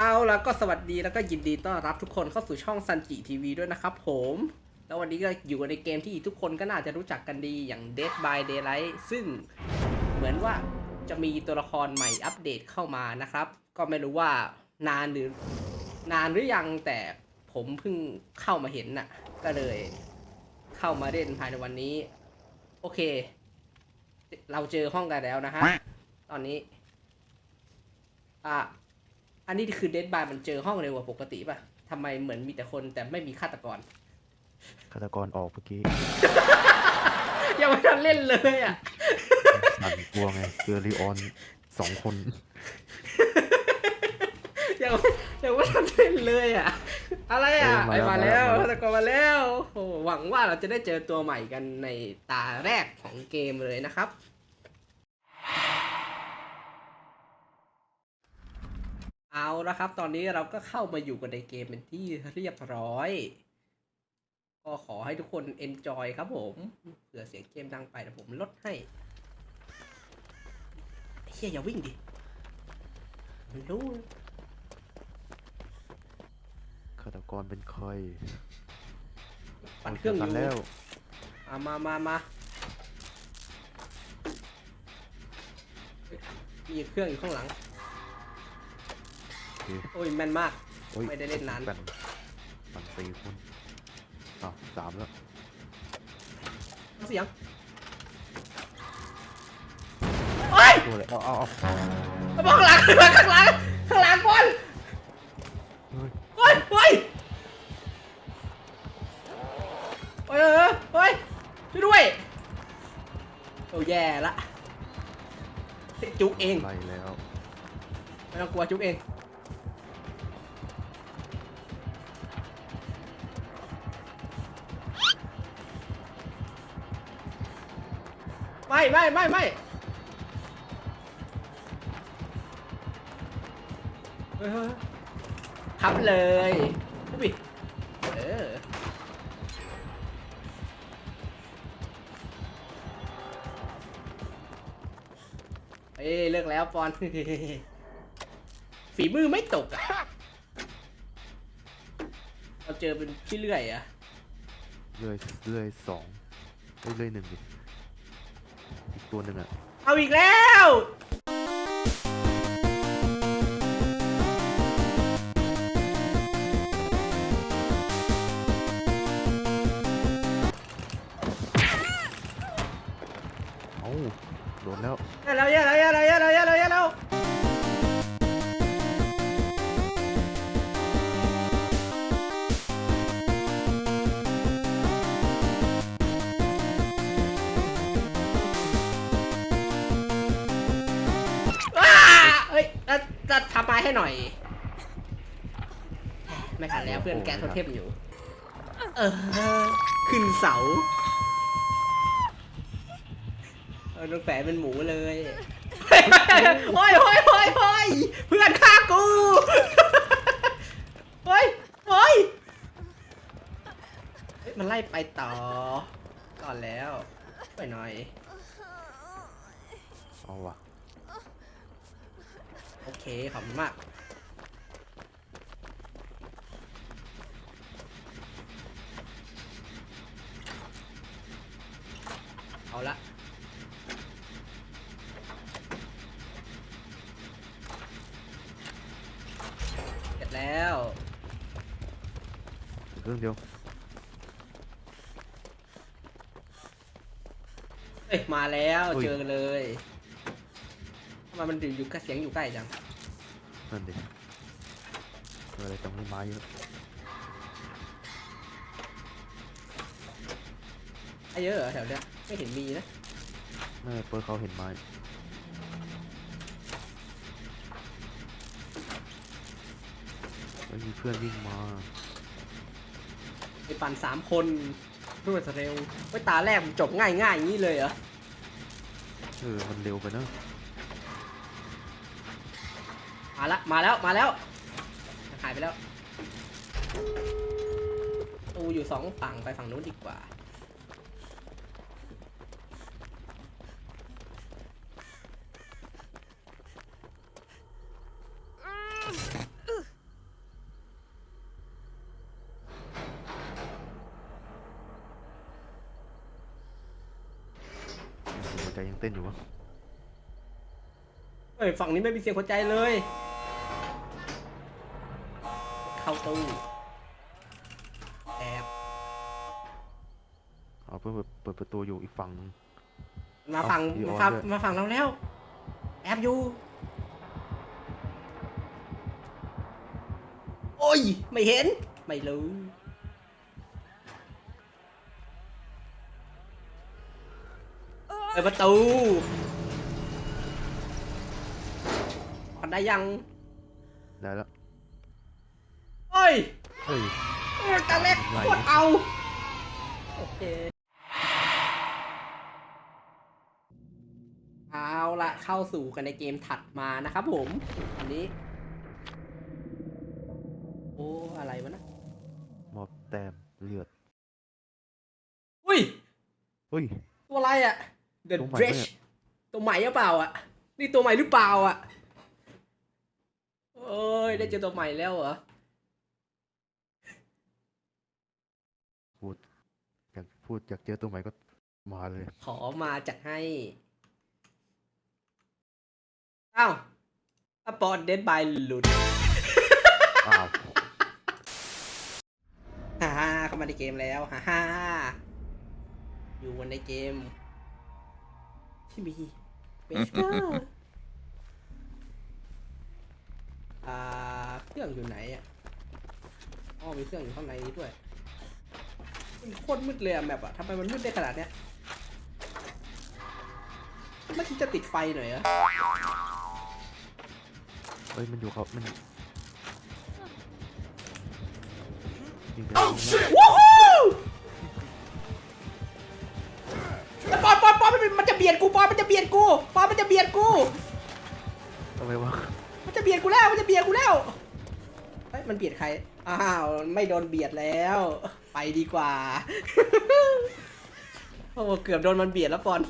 เอาแล้วก็สวัสดีแล้วก็ยินดีต้อนรับทุกคนเข้าสู่ช่องซันจิทีวีด้วยนะครับผม แล้ววันนี้ก็อยู่ในเกมที่ทุกคนก็น่าจะรู้จักกันดีอย่าง Dead by Daylight ซึ่งเหมือนว่าจะมีตัวละครใหม่อัปเดตเข้ามานะครับ ก็ไม่รู้ว่านานหรือนานหรือยังแต่ผมเพิ่งเข้ามาเห็นน่ะ ก็เลยเข้ามาเล่นภายในวันนี้ โอเค เราเจอห้องกันแล้วนะฮะตอนนี้ อะ อันนี้คือเดดบายมันเจอห้องเร็วกว่าปกติป่ะทำไมเหมือนมีแต่คนแต่ไม่มีฆาตกร ฆาตกรออกเมื่อกี้ยังไม่ทันเล่นเลยอะสั่นกลัวไงเจอรีออนสองคน ยังยังไม่ทันเล่นเลยอะ อะไรอะไอ้มาแล้วฆาตกรมาแล้วโอ้หวังว่าเราจะได้เจอตัวใหม่กันในตาแรกของเกมเลยนะครับ เอาละครับ ตอนนี้เราก็เข้ามาอยู่กันในเกมเป็นที่เรียบร้อย ก็ขอให้ทุกคน enjoy ครับผมเผื่อเสียงเกมดังไปแต่ผมลดให้ไอ้เฮียอย่าวิ่งดิมันรู้ฆาตกรเป็นใครปั่นเครื่องอสั่นยู่แล้วอะมามามามีเครื่องอยู่ข้างหลังโอ เคโอ้ยแม่นมาก โอ้ยไม่ได้เล่นนานปั่นปั่นสี่คนอ้าวสามแล้วเสียงโอ้ยตัวเลยเอาเอาเอามาบอกข้างหลังข้างหลังข้างหลังบอลเฮ้ยเฮ้ยเฮ้ยเฮ้ยเฮ้ยช่วยด้วยโอ้แย่ละจุกเอง ไล่แล้วไม่ต้องกลัวจุกเอง ไม่ไม่ไม่ไม่เออทับเลยอุ้ยเออเอ้ยเลิกแล้วปอน ฝีมือไม่ตกอะเราเจอเป็นพี่เลื่อยอะ เลื่อยเลื่อยสองเอ้ยเลื่อยหนึ่งดิ อีกตัวหนึ่งอะเอาอีกแล้ว เอ้าโดนแล้ว แย่แล้วแย่แล้วแย่แล้วแย่แล้วแย่แล้วแย่แล้ว ให้หน่อย ไม่ทันแล้วเพื่อนแกะโทเทมอยู่ เออ ขึ้นเสา เออน้องแฝดเป็นหมูเลยโอ้ยโอ้ยโอ้ยโอ้ยเพื่อนฆ่ากูโอ้ยโอ้ยเฮ้ยมันไล่ไปต่อ ก่อนแล้ว ไปหน่อย เอาวะ โอเค ขอบคุณมาก เอาละเสร็จแล้วเครื่องเดียวเอ้ย มาแล้ว เจอเลย ทำไมมันอยู่อยู่กับเสียงอยู่ใกล้จัง นั่นดิเจออะไรตรงนี้ไม้เยอะไอ้เยอะเหรอแถวเนี้ยไม่เห็นมีนะน่าจะเปิดเขาเห็นไม้ไม่มีเพื่อนวิ่งมา ไปปั่นสามคนรวดเร็วไว้ตาแรกมันจบง่ายง่ายๆอย่างนี้เลยเหรอ เออ มันเร็วไปเนอะ มาละมาแล้วมาแล้วหายไปแล้วตูอยู่สองฝั่งไปฝั่งนู้นดีกว่า หัวใจยังเต้นอยู่วะเฮ้ยฝั่งนี้ไม่มีเสียงหัวใจเลย เข้าตู้แอบเอาเปิดเปิดประตูอยู่อีกฝั่งนึงมาฝั่งเอามาฝั่งดีออนด้วยมาฝั่งเราแล้ว แอบอยู่ โอ้ย ไม่เห็น ไม่รู้เปิดประตูพอได้ยัง ได้แล้วเฮ้ย เฮ้ยเออตาเล็กไหลโคตรเอา โอเค เอาละเข้าสู่กันในเกมถัดมานะครับผม อันนี้ โอ้ อะไรวะนะมอบแต้มเลือดอุ้ย เฮ้ย ตัวอะไรอะ The ตัวใหม่ Dredge ตัวใหม่หรือเปล่าอะนี่ตัวใหม่หรือเปล่าอะเอ้ย ได้เจอตัวใหม่แล้วเหรอ พูดอยากพูดอยากเจอตัวใหม่ก็มาเลย ขอมาจัดให้อ้าวสปอร์ตเดดบายหลุดอ้าวฮ่าฮ่าเข้ามาในเกมแล้วฮ่าฮ่าอยู่ในเกมที่มีเบสเกอร์อ่าเครื่องอยู่ไหนอะอ๋อมีเครื่องอยู่ข้างในนี้ด้วยมัน โคตรมืดเลยอะแมปอะทำไมมันมืดได้ขนาดเนี้ยไม่คิดจะติดไฟหน่อยเหรอเฮ้ยมันอยู่เขามันยิงได้ว้าวแล้วปอนปอนปอนมันมันจะเบียดกูปอนมันจะเบียดกูปอนมันจะเบียดกูทำไมวะมันจะเบียดกูแล้วมันจะเบียดกูแล้วเฮ้ยมันเบียดใคร อ้าว ไม่โดนเบียดแล้ว ไปดีกว่า โอ้เกือบโดนมันเบียดแล้วปอน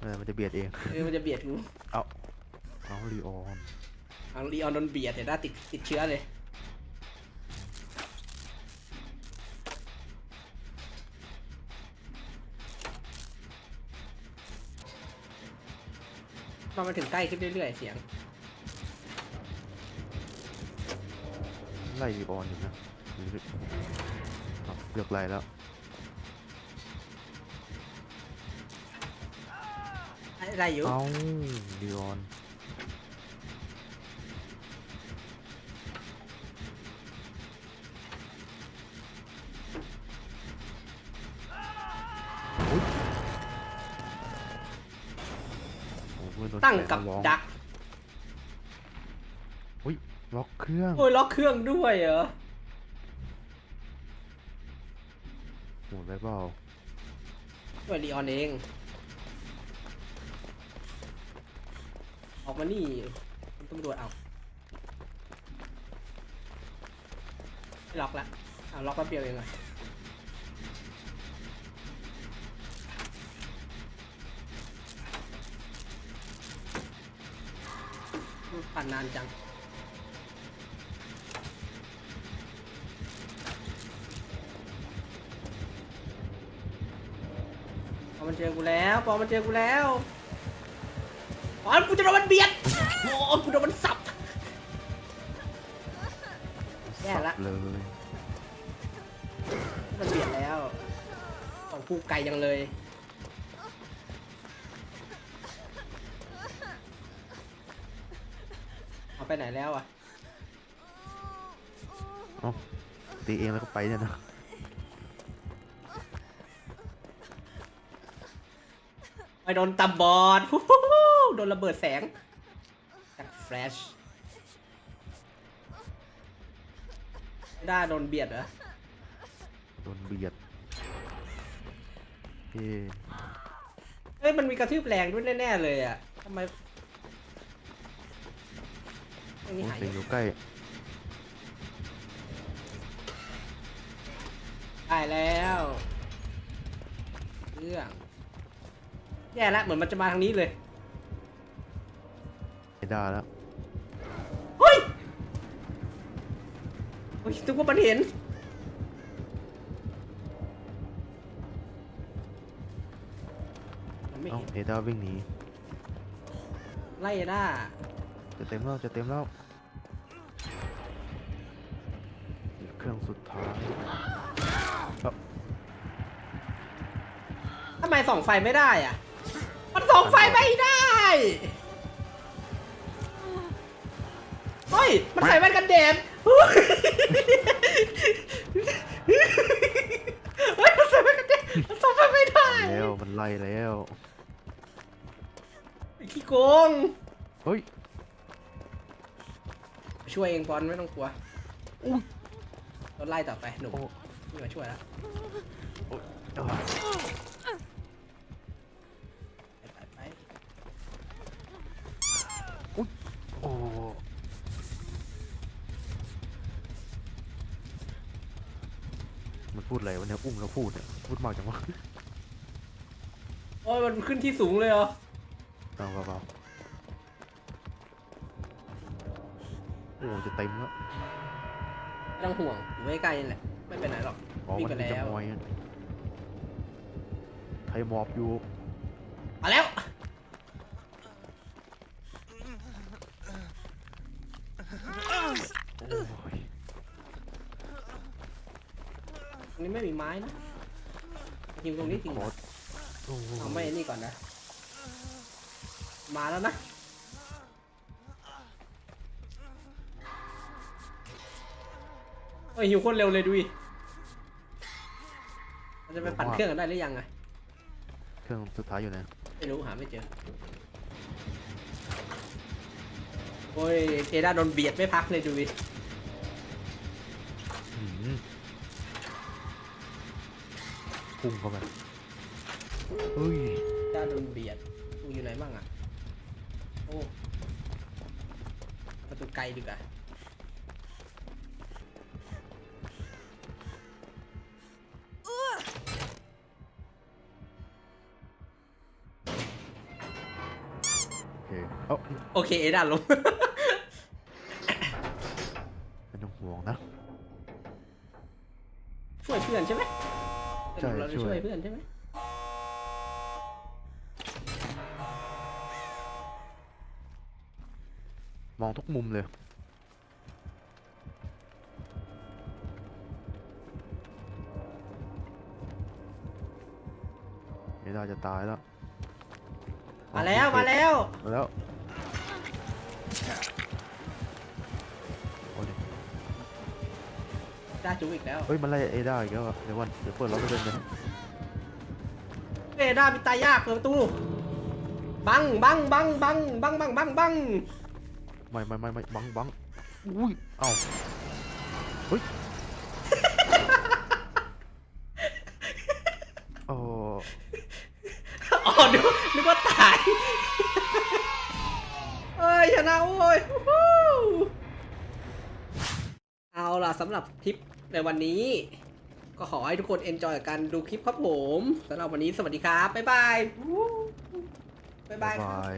เออมันจะเบียดเอง เออมันจะเบียดกูเอาเอาลีออนอังลีออนโดนเบียดเห็นหน้าติดติดเชื้อเลยพอมาถึงใกล้ขึ้นเรื่อยๆเสียง ไล่ลีออนอยู่นะหรือ เอาเลือกไล่แล้วอะไรอยู่เอาลีออนอุ๊ยโอ้โหเพื่อนโดนตั้งแขวนกับมาร้องดักอุ้ยล็อกเครื่อง โอ้ยล็อกเครื่องด้วยเหรอ เปล่าด้วยลีออนเอง ออกมานี่คุณตำรวจเอาไม่ล็อกละเอาล็อกแป๊บเดียวเองอะปั่นนานจัง มันเจอกูแล้วปอมันเจอกูแล้วปอนกูจะโดนมันเบียดโอ้กูโดนมันสับแย่ละเลยมันเบียดแล้วของกูไกลจังเลยเอาไปไหนแล้วอะเอ้าตีเองแล้วก็ไปเนี่ยนะ โดนตำบอดฮู้ฮู้ฮู้โดนระเบิดแสงจากแฟลชไม่ได้โดนเบียดเหรอโดนเบียดเฮ้เฮ้ยมันมีกระทืบแรงด้วยแน่ๆเลยอะทำไมไม่มีโอ้หายเสียงอยู่ใกล้ได้แล้วเรื่อง แย่แล้วเหมือนมันจะมาทางนี้เลย ไม่ได้แล้ว เฮ้ยเฮ้ยนึกว่ามันเห็นเอด้าวิ่งหนีไล่ด้าจะเต็มแล้วจะเต็มแล้วเหลือเครื่องสุดท้าย ทำไมส่องไฟไม่ได้อะ มันส่องไฟไม่ได้เฮ้ยมันใส่แว่นกันแดดเฮ้ยเฮ้ยมันใส่แว่นกันแดดมันส่องไฟไม่ได้แล้วมันไล่แล้วไอ้ขี้โกงเฮ้ยช่วยเองบอลไม่ต้องกลัวอุ้ยเราไล่ต่อไปหนุ่มโอ้นี่มาช่วยแล้ว โอ้มันพูดอะไรวะเนี่ยอุ้มแล้วพูดเนี่ยพูดมากจังวะโอ้ยมันขึ้นที่สูงเลยเหรอ เอาเบาๆโอ้จะเต็มแล้วไม่ต้องห่วงอยู่ใกล้ๆนี่แหละ ไม่เป็นไรหรอกอ๋อวิ่งมันไปมีแล้จะวมอยอะใครมอบอยู่มาแล้ว นี้ไม่มีไม้นะยิงตรงนี้จริงโคเหรอตรโอ้ยเอาไม่นี่ก่อนนะ มาแล้วนะเอ้ยหิวโคนเร็วเลยดูดิเราจะไปปั่นเครื่องกันได้หรือยังไงเครื่องสุดท้ายอยู่ไหนไม่รู้หาไม่เจอ โอ้ยเอด้าโดนเบียดไม่พักเลยดูดิ พุ่งเข้าไปเฮ้ยเอด้าโดนเบียดมึงอยู่ไหนบ้างอะ โอ้ ประตูไกลดีกว่าโอเคเอ้าโอเคเอด้าลงไม่ต้องห่วงนะ ช่วยเพื่อนใช่ไหม ใช่เราจะช่ช่วยวยเพื่อนใช่ไหมมองทุกมุมเลยเอดาจะตายแล้วมาแล้วมาแล้ว มาแล้ว ด้าจูอีกแล้วเฮ้ย มันไล่เอดาอีกแล้วอะเดี๋ยววันเดี๋ยวเปิดร้อยเปอร์เซ็นต์เลยเอด้ามีตายยากเปิดประตูบังบังบังบังบังบังบังบังไม่ไม่ไม่ไม่บังบังอุ้ยเอ้าเฮ้ยโอ้อ๋อนึกนึกว่าำหรับคลิปในวันนี้ ก็ขอให้ทุกคนเอนจอยกับการดูคลิปครับผมสำหรับวันนี้สวัสดีครับ บ๊ายบายวู้บ๊ายบายครับ บาย